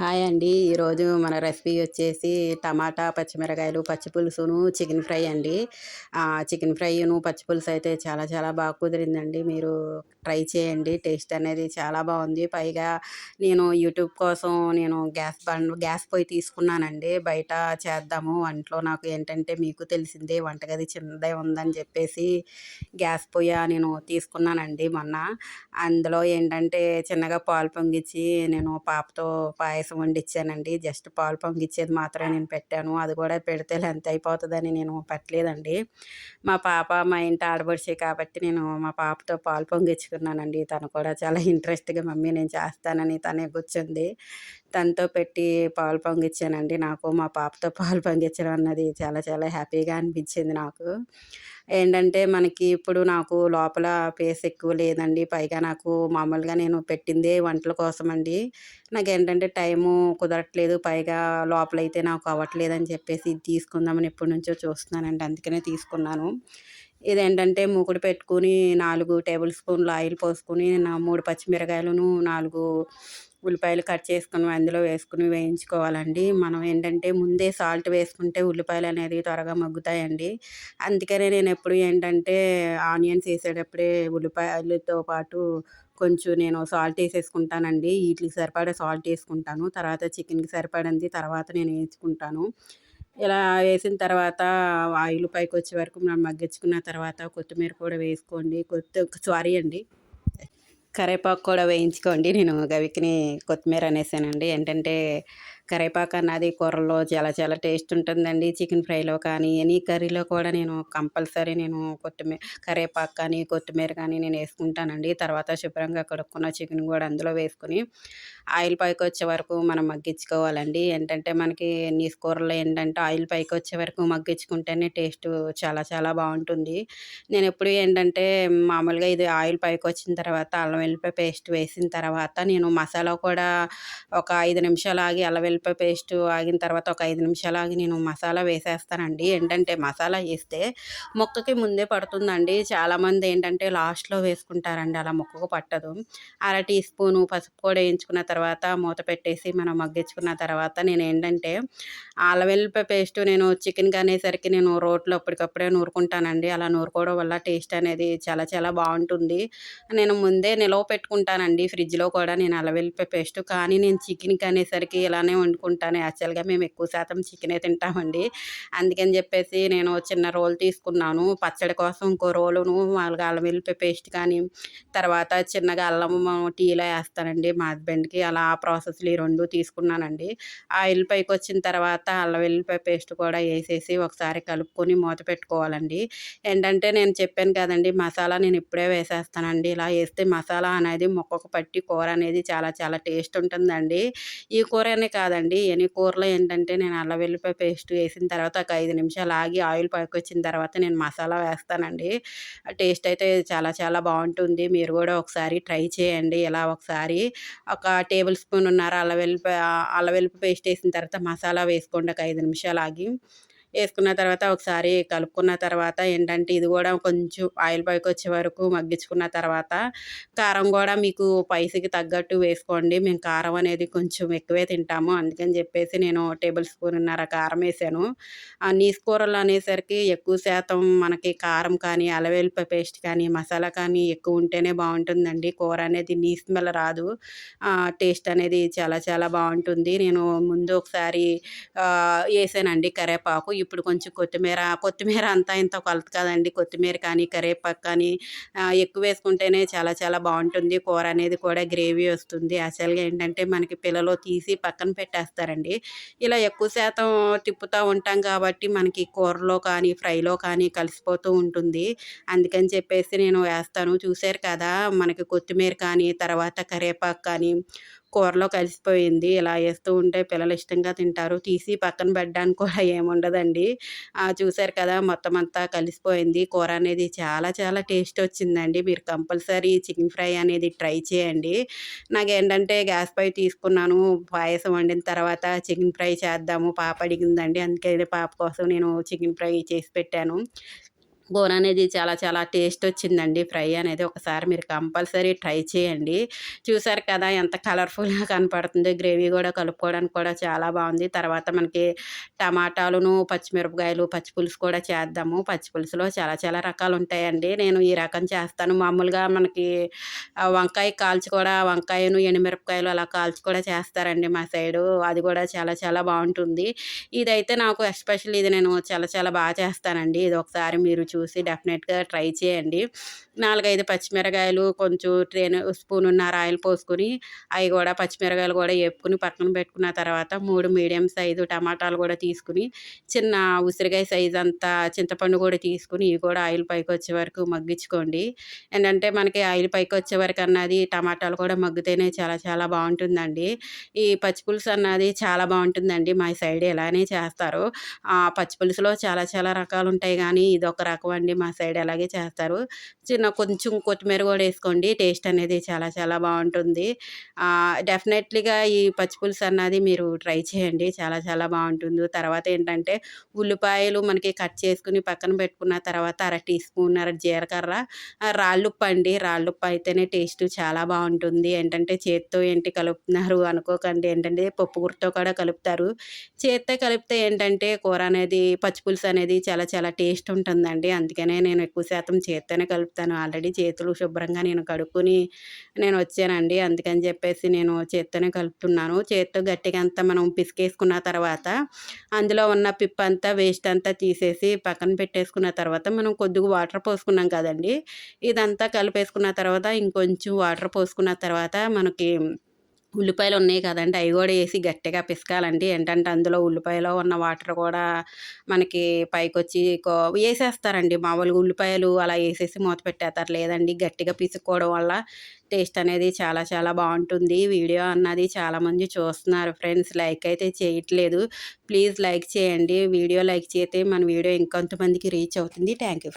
Hi అండి. ఈరోజు మన రెసిపీ వచ్చేసి టమాటా పచ్చిమిరకాయలు పచ్చి పులుసును చికెన్ ఫ్రై అండి. చికెన్ ఫ్రైను పచ్చి పులుసు అయితే చాలా చాలా బాగా కుదిరిందండి. మీరు ట్రై చేయండి. టేస్ట్ అనేది చాలా బాగుంది. పైగా నేను యూట్యూబ్ కోసం నేను గ్యాస్ బండ్ గ్యాస్ పొయ్యి తీసుకున్నానండి. బయట చేద్దాము. వంటలో నాకు ఏంటంటే మీకు తెలిసిందే వంటగది చిన్నదే ఉందని చెప్పేసి గ్యాస్ పొయ్యి నేను తీసుకున్నానండి మొన్న. అందులో ఏంటంటే చిన్నగా పాలు పొంగిచ్చి నేను పాపతో పాయసం పాయసం వండిచ్చానండి. జస్ట్ పాలు పొంగిచ్చేది మాత్రమే నేను పెట్టాను. అది కూడా పెడితే లెంత్ అయిపోతుందని నేను పెట్టలేదండి. మా పాప మా ఇంటి ఆడబడిచే కాబట్టి నేను మా పాపతో పాలు పొంగించుకున్నానండి. తను కూడా చాలా ఇంట్రెస్ట్గా మమ్మీ నేను చేస్తానని తనే కూర్చుంది. తనతో పెట్టి పాలు పొంగిచ్చానండి. నాకు మా పాపతో పాలు పొంగించడం అన్నది చాలా చాలా హ్యాపీగా అనిపించింది నాకు. ఏంటంటే మనకి ఇప్పుడు నాకు లోపల పేస్ ఎక్కువ లేదండి. పైగా నాకు మామూలుగా నేను పెట్టిందే వంటల కోసం అండి నాకు ఏంటంటే టైము కుదరట్లేదు. పైగా లోపలైతే నాకు అవ్వట్లేదని చెప్పేసి ఇది తీసుకుందామని ఎప్పటి నుంచో చూస్తున్నానండి. అందుకనే తీసుకున్నాను. ఇదేంటంటే మూకుడు పెట్టుకుని నాలుగు టేబుల్ స్పూన్లు ఆయిల్ పోసుకుని నా మూడు పచ్చిమిరకాయలను నాలుగు ఉల్లిపాయలు కట్ చేసుకుని అందులో వేసుకుని వేయించుకోవాలండి. మనం ఏంటంటే ముందే సాల్ట్ వేసుకుంటే ఉల్లిపాయలు అనేది త్వరగా మగ్గుతాయండి. అందుకనే నేను ఎప్పుడు ఏంటంటే ఆనియన్స్ వేసేటప్పుడే ఉల్లిపాయలతో పాటు కొంచెం నేను సాల్ట్ వేసేసుకుంటానండి. వీటికి సరిపడే సాల్ట్ వేసుకుంటాను. తర్వాత చికెన్కి సరిపడింది తర్వాత నేను వేసుకుంటాను ఇలా వేసిన తర్వాత ఆయిల్ పైకి వచ్చే వరకు మనం మగ్గించుకున్న తర్వాత కొత్తిమీర కూడా వేసుకోండి. కొత్త సారీ అండి. కరేపాకు కూడా వేయించుకోండి. నేను గవికిని కొత్తిమీర అనేసానండి. ఏంటంటే కరేపాకు అన్నది కూరలో చాలా చాలా టేస్ట్ ఉంటుందండి. చికెన్ ఫ్రైలో కానీ ఎనీ కర్రీలో కూడా నేను కంపల్సరీ నేను కొత్తిమీర కరేపాకు కానీ కొత్తిమీర కానీ నేను వేసుకుంటానండి. తర్వాత శుభ్రంగా కడుక్కున్న చికెన్ కూడా అందులో వేసుకుని ఆయిల్ పైకి వచ్చే వరకు మనం మగ్గించుకోవాలండి. ఏంటంటే మనకి నీ కూరలో ఏంటంటే ఆయిల్ పైకి వచ్చే వరకు మగ్గించుకుంటేనే టేస్ట్ చాలా చాలా బాగుంటుంది. నేను ఎప్పుడు ఏంటంటే మామూలుగా ఇది ఆయిల్ పైకి వచ్చిన తర్వాత అల్లం వెల్లిపాయ పేస్ట్ వేసిన తర్వాత నేను మసాలా కూడా ఒక ఐదు నిమిషాలు ఆగి అల్లం వెల్లిపాయ పేస్ట్ ఆగిన తర్వాత ఒక ఐదు నిమిషాలు ఆగి నేను మసాలా వేసేస్తానండి. ఏంటంటే మసాలా వేస్తే మొక్కకి ముందే పడుతుందండి. చాలామంది ఏంటంటే లాస్ట్లో వేసుకుంటారండి. అలా మొక్కకు పట్టదు. అర టీ స్పూను పసుపు కూడా వేయించుకున్న తర్వాత మూత పెట్టేసి మనం మగ్గించుకున్న తర్వాత నేను ఏంటంటే అల్లం వెల్లిపాయ పేస్ట్ నేను చికెన్కి అనేసరికి నేను రోట్లో అప్పటికప్పుడే నూరుకుంటానండి. అలా నూరుకోవడం వల్ల టేస్ట్ అనేది చాలా చాలా బాగుంటుంది. నేను ముందే నిలవ పెట్టుకుంటానండి. ఫ్రిడ్జ్లో కూడా నేను అల్లం పేస్ట్. కానీ నేను చికెన్కి అనేసరికి ఇలానే వండుకుంటాను యాక్చువల్గా మేము ఎక్కువ శాతం చికెనే తింటామండి. అందుకని చెప్పేసి నేను చిన్న రోల్ తీసుకున్నాను. పచ్చడి కోసం ఇంకో రోలును మామూలుగా అల్లం వెల్లిపాయ పేస్ట్ కానీ తర్వాత చిన్నగా అల్లం టీలో వేస్తానండి మా హస్బెండ్కి. అలా ఆ ప్రాసెస్లు ఈ రెండు తీసుకున్నానండి. ఆయిల్ పైకి వచ్చిన తర్వాత అల్లం వెల్లిపాయ పేస్ట్ కూడా వేసేసి ఒకసారి కలుపుకొని మూత పెట్టుకోవాలండి. ఏంటంటే నేను చెప్పాను కదండి మసాలా నేను ఇప్పుడే వేసేస్తానండి. ఇలా వేస్తే మసాలా అనేది మొక్కకు పట్టి కూర అనేది చాలా చాలా టేస్ట్ ఉంటుందండి. ఈ కూర అనే కాదండి ఎన్ని కూరలో ఏంటంటే నేను అల్లం వెల్లిపాయ పేస్ట్ వేసిన తర్వాత ఒక ఐదు నిమిషాలు ఆగి ఆయిల్ పైకొచ్చిన తర్వాత నేను మసాలా వేస్తానండి. టేస్ట్ అయితే చాలా చాలా బాగుంటుంది. మీరు కూడా ఒకసారి ట్రై చేయండి. ఇలా ఒకసారి ఒక టేబుల్ స్పూన్ ఉన్నారు అల్లం వెల్లిపాయ అల్లం వెల్లిపాయ పేస్ట్ వేసిన తర్వాత మసాలా వేసుకోండి. ఒక ఐదు నిమిషాలు ఆగి వేసుకున్న తర్వాత ఒకసారి కలుపుకున్న తర్వాత ఏంటంటే ఇది కూడా కొంచెం ఆయిల్ పైకి వచ్చే వరకు మగ్గించుకున్న తర్వాత కారం కూడా మీకు పైసకి తగ్గట్టు వేసుకోండి. మేము కారం అనేది కొంచెం ఎక్కువే తింటాము. అందుకని చెప్పేసి నేను టేబుల్ స్పూన్ ఉన్నర కారం వేసాను. ఆ నీసు కూరలు అనేసరికి ఎక్కువ శాతం మనకి కారం కానీ అలవేల్ప పేస్ట్ కానీ మసాలా కానీ ఎక్కువ ఉంటేనే బాగుంటుందండి. కూర అనేది నీ స్మెల్ రాదు. టేస్ట్ అనేది చాలా చాలా బాగుంటుంది. నేను ముందు ఒకసారి వేసానండి కరేపాకు. ఇప్పుడు కొంచెం కొత్తిమీర కొత్తిమీర అంతా ఇంత కొలత కదండి. కొత్తిమీర కానీ కరివేపాకు కానీ ఎక్కువ వేసుకుంటేనే చాలా చాలా బాగుంటుంది. కూర అనేది కూడా గ్రేవీ వస్తుంది. అసలుగా ఏంటంటే మనకి పిల్లలు తీసి పక్కన పెట్టేస్తారండి. ఇలా ఎక్కువ శాతం తిప్పుతూ ఉంటాం కాబట్టి మనకి కూరలో కానీ ఫ్రైలో కానీ కలిసిపోతూ ఉంటుంది. అందుకని చెప్పేసి నేను వేస్తాను. చూశారు కదా మనకి కొత్తిమీర కానీ తర్వాత కరివేపాకు కానీ కూరలో కలిసిపోయింది. ఇలా వేస్తూ ఉంటే పిల్లలు ఇష్టంగా తింటారు. తీసి పక్కన పెట్టడానికి కూడా ఏముండదండి. చూసారు కదా! మొత్తం అంతా కలిసిపోయింది. కూర అనేది చాలా చాలా టేస్ట్ వచ్చిందండి. మీరు కంపల్సరీ చికెన్ ఫ్రై అనేది ట్రై చేయండి. నాకు ఏంటంటే గ్యాస్ పై తీసుకున్నాను. పాయసం వండిన తర్వాత చికెన్ ఫ్రై చేద్దాము. పాప అడిగిందండి. అందుకే పాప కోసం నేను చికెన్ ఫ్రై చేసి పెట్టాను. కూర అనేది చాలా చాలా టేస్ట్ వచ్చిందండి. ఫ్రై అనేది ఒకసారి మీరు కంపల్సరీ ట్రై చేయండి. చూసారు కదా ఎంత కలర్ఫుల్గా కనపడుతుంది. గ్రేవీ కూడా కలుపుకోవడానికి కూడా చాలా బాగుంది. తర్వాత మనకి టమాటాలును పచ్చిమిరపకాయలు పచ్చి పులుసు కూడా చేద్దాము. పచ్చి పులుసులో చాలా చాలా రకాలు ఉంటాయండి. నేను ఈ రకం చేస్తాను. మామూలుగా మనకి వంకాయ కాల్చి కూడా వంకాయను ఎండుమిరపకాయలు అలా కాల్చి కూడా చేస్తారండి మా సైడు. అది కూడా చాలా చాలా బాగుంటుంది. ఇదైతే నాకు ఎస్పెషల్ ఇది నేను చాలా చాలా బాగా చేస్తానండి. ఇది ఒకసారి మీరు చూ చూసి డెఫినెట్గా ట్రై చేయండి. నాలుగైదు పచ్చిమిరకాయలు కొంచెం ట్రైన్ స్పూనున్నర ఆయిల్ పోసుకొని అవి కూడా పచ్చిమిరకాయలు కూడా వేపుకుని పక్కన పెట్టుకున్న తర్వాత మూడు మీడియం సైజు టమాటాలు కూడా తీసుకుని చిన్న ఉసిరికాయ సైజు అంతా చింతపండు కూడా తీసుకుని ఇవి కూడా ఆయిల్ పైకి వచ్చే వరకు మగ్గించుకోండి. ఏంటంటే మనకి ఆయిల్ పైకి వచ్చే వరకు అన్నది టమాటాలు కూడా మగ్గితేనే చాలా చాలా బాగుంటుందండి. ఈ పచ్చిపులుసు అన్నది చాలా బాగుంటుందండి. మా సైడ్ ఇలానే చేస్తారు. పచ్చిపులుసులో చాలా చాలా రకాలు ఉంటాయి కానీ ఇది ఒక రకం అండి మా సైడ్ అలాగే చేస్తారు. చిన్న కొంచెం కొత్తిమీర కూడా వేసుకోండి. టేస్ట్ అనేది చాలా చాలా బాగుంటుంది. డెఫినెట్లీగా ఈ పచ్చిపులుసు అన్నది మీరు ట్రై చేయండి. చాలా చాలా బాగుంటుంది. తర్వాత ఏంటంటే ఉల్లిపాయలు మనకి కట్ చేసుకుని పక్కన పెట్టుకున్న తర్వాత అర టీ స్పూన్ అర జీలకర్ర రాళ్ళుప్పు అండి. రాళ్ళుప్పు అయితేనే టేస్ట్ చాలా బాగుంటుంది. ఏంటంటే చేత్తో ఏంటి కలుపుతున్నారు అనుకోకండి. ఏంటంటే పప్పు గుర్తో కూడా కలుపుతారు. చేత్తో కలిపితే ఏంటంటే కూర అనేది పచ్చిపులుసు అనేది చాలా చాలా టేస్ట్ ఉంటుందండి. అందుకనే నేను ఎక్కువ శాతం చేత్తోనే కలుపుతాను. ఆల్రెడీ చేతులు శుభ్రంగా నేను కడుక్కుని నేను వచ్చానండి. అందుకని చెప్పేసి నేను చేత్తోనే కలుపుతున్నాను. చేత్తో గట్టిగా అంతా మనం పిసికేసుకున్న తర్వాత అందులో ఉన్న పిప్ అంతా వేస్ట్ అంతా తీసేసి పక్కన పెట్టేసుకున్న తర్వాత మనం కొద్దిగా వాటర్ పోసుకున్నాం కదండి. ఇదంతా కలిపేసుకున్న తర్వాత ఇంకొంచెం వాటర్ పోసుకున్న తర్వాత మనకి ఉల్లిపాయలు ఉన్నాయి కదండి అవి కూడా వేసి గట్టిగా పిసకాలండి. ఏంటంటే అందులో ఉల్లిపాయలో ఉన్న వాటర్ కూడా మనకి పైకొచ్చి కో వేసేస్తారండి. మామూలుగా ఉల్లిపాయలు అలా వేసేసి మూత పెట్టేస్తారు. లేదండి గట్టిగా పిసుక్కోవడం వల్ల టేస్ట్ అనేది చాలా చాలా బాగుంటుంది. వీడియో అన్నది చాలామంది చూస్తున్నారు ఫ్రెండ్స్. లైక్ అయితే చేయట్లేదు. ప్లీజ్ లైక్ చేయండి. వీడియో లైక్ చేస్తే మన వీడియో ఇంకొంతమందికి రీచ్ అవుతుంది. Thank you